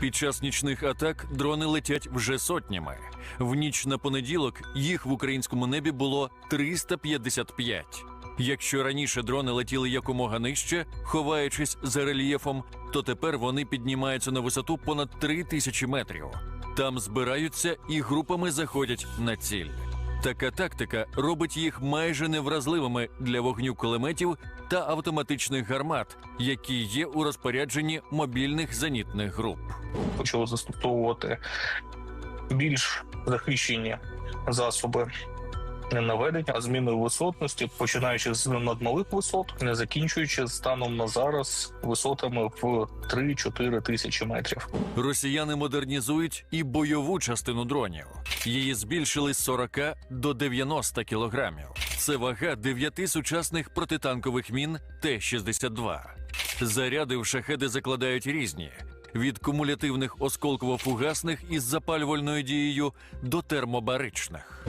Під час нічних атак дрони летять вже сотнями. В ніч на понеділок їх в українському небі було 355. Якщо раніше дрони летіли якомога нижче, ховаючись за рельєфом, то тепер вони піднімаються на висоту понад 3 тисячі метрів. Там збираються і групами заходять на ціль. Така тактика робить їх майже невразливими для вогню кулеметів та автоматичних гармат, які є у розпорядженні мобільних зенітних груп. почали застосовувати більш захищені засоби наведення зміною висотності, починаючи з надмалих висот, не закінчуючи станом на зараз висотами в 3-4 тисячі метрів. Росіяни модернізують і бойову частину дронів. Її збільшили з 40 до 90 кілограмів. Це вага дев'яти сучасних протитанкових мін Т-62. Заряди в шахеди закладають різні. Від кумулятивних осколково-фугасних із запалювальною дією до термобаричних.